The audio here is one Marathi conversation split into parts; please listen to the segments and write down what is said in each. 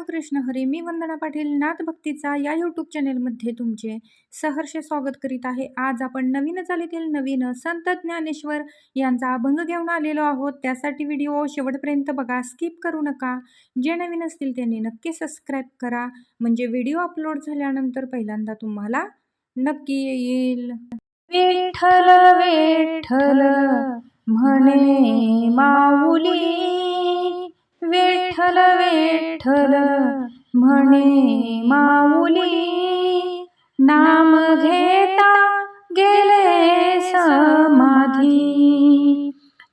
रामकृष्ण हरी मी वंदना पाटील नाथ भक्तीचा या यूट्यूब चॅनेलमध्ये तुमचे सहर्ष स्वागत करीत आहे. आज आपण नवीन चालीतील नवीन संत ज्ञानेश्वर यांचा अभंग घेऊन आलेलो आहोत. त्यासाठी व्हिडिओ शेवटपर्यंत बघा स्किप करू नका. जे नवीन असतील त्यांनी नक्की सबस्क्राईब करा. म्हणजे व्हिडिओ अपलोड झाल्यानंतर पहिल्यांदा तुम्हाला नक्की येईल. विठ्ठल विठ्ठल म्हणे माऊली विठ्ठल विठ्ठल म्हणे माऊली नाम घेता गेले समाधी.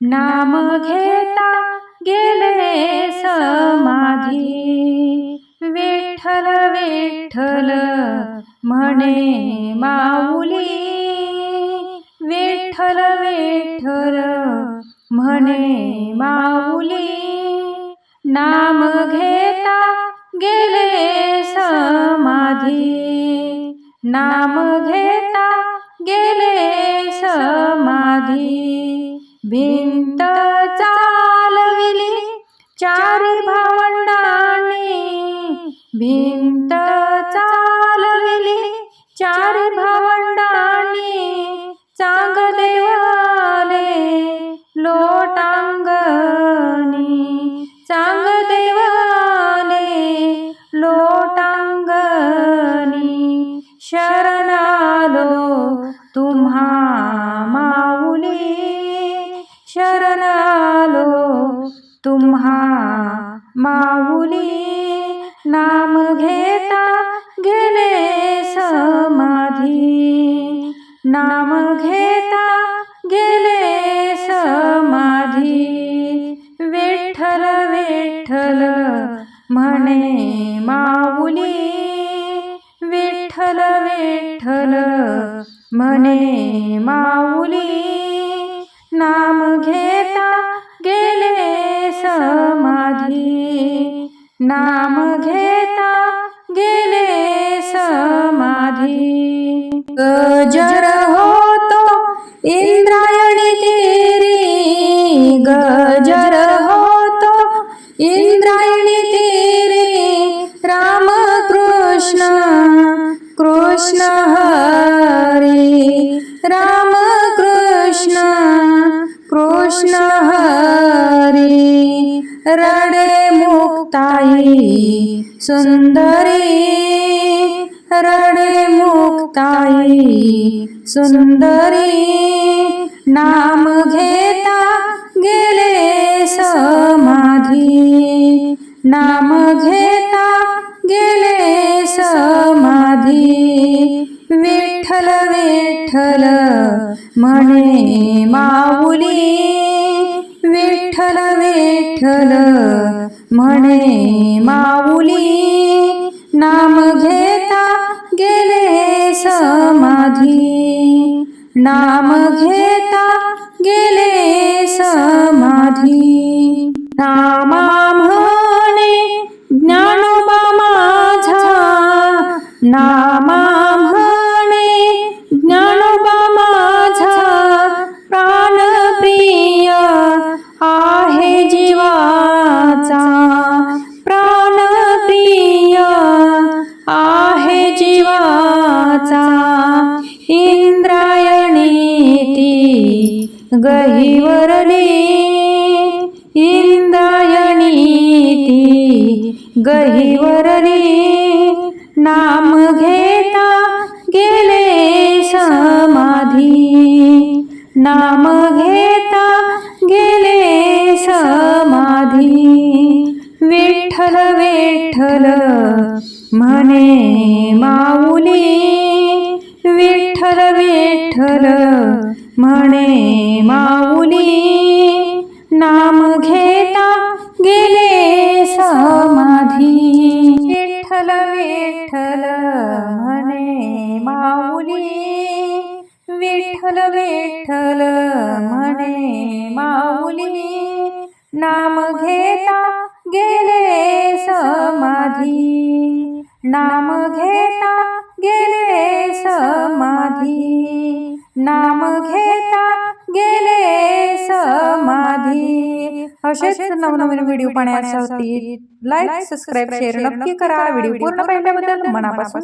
नाम घेता गेले समाधी. विठ्ठल विठ्ठल म्हणे माऊली विठ्ठल विठ्ठल म्हणे माऊली गेले समाधी. नाम घेता गेले समाधी. भिंत चालविली चार भावंडांनी. भिंत चालविली चार भावंडांनी. चांग देवाले तुम्हा माऊली शरणालो तुम्हा माऊली नाम घेता गेले समाधी. नाम घेता गेले समाधी. विठ्ठल विठ्ठल म्हणे माऊली. विठ्ठल विठ्ठल म्हणे माऊली नाम घेता गेले समाधी. नाम घेता गेले समाधी. गजर रडे मुक्ताई सुंदरी। रडे मुक्ताई सुंदरी। नाम घेता गेले समाधी नाम घे विठ्ठल म्हणे माऊली नाम घेता गेले समाधी. नाम घेता गेले समाधी. नाम जीवाचा इंद्रायणी गहिवरली. इंद्रायणी गहिवरली. नाम घेता गेले समाधी. नाम म्हणे माऊली विठ्ठल विठ्ठल म्हणे माऊली नाम घेता गेले समाधी. विठ्ठल विठ्ठल म्हणे माऊली विठ्ठल विठ्ठल म्हणे माऊली नाम घेता गेले गेले समाधी. नाम घेता गेले समाधी. असेच नवनवीन व्हिडिओ पाहण्यासाठी लाईक सबस्क्राईब शेअर नक्की करा. व्हिडिओ पूर्ण पाहिल्याबद्दल मनापासून